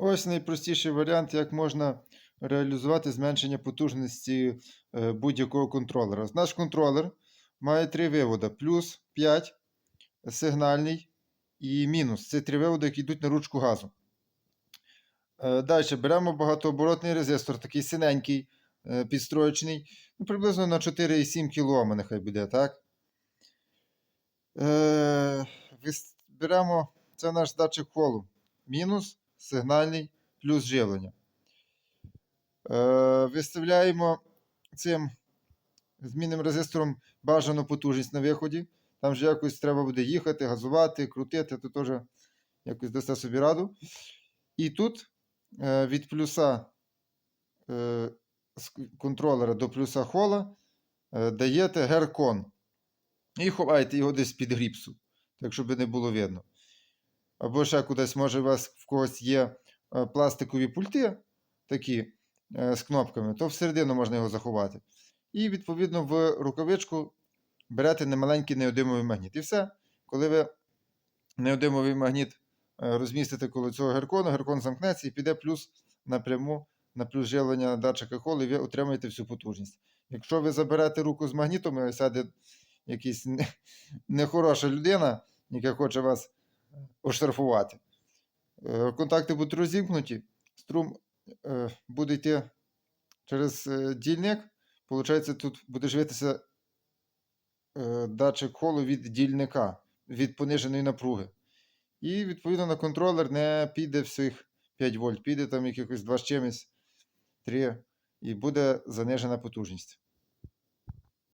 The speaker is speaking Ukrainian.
Ось найпростіший варіант, як можна реалізувати зменшення потужності е, будь-якого контролера. Наш контролер має три виводи: плюс 5 сигнальний і мінус. Це три виводи, які йдуть на ручку газу. Далі беремо багатооборотний резистор, такий синенький, е, підстроєчний, ну, приблизно на 4,7 кОм, нехай буде, так? Е, Беремо, це наш датчик холу. Мінус, сигнальний, плюс живлення. Е, Виставляємо цим змінним резистором бажану потужність на виході. Там же якось треба буде їхати, газувати, крутити, то теж якось дасте собі раду. І тут е, від плюса е, контролера до плюса хола даєте геркон. І ховаєте його десь під гріпсу, так щоб не було видно. Або ще кудись, може, у вас в когось є е, пластикові пульти такі е, з кнопками, то всередину можна його заховати. І, відповідно, в рукавичку берете немаленький неодимовий магніт. І все. Коли ви неодимовий магніт е, розмістите коло цього геркону, геркон замкнеться і піде плюс напряму на плюс живлення датчика холу, і ви отримаєте всю потужність. Якщо ви заберете руку з магнітом і сяде якась нехороша людина, яка хоче вас оштрафувати, е, контакти будуть розімкнуті, струм е, буде йти через е, дільник. Получається, тут буде живитися датчик холу від дільника, від пониженої напруги. І, відповідно, на контролер не піде всіх 5 вольт, піде там якихось 2 з чимось, 3, і буде занижена потужність.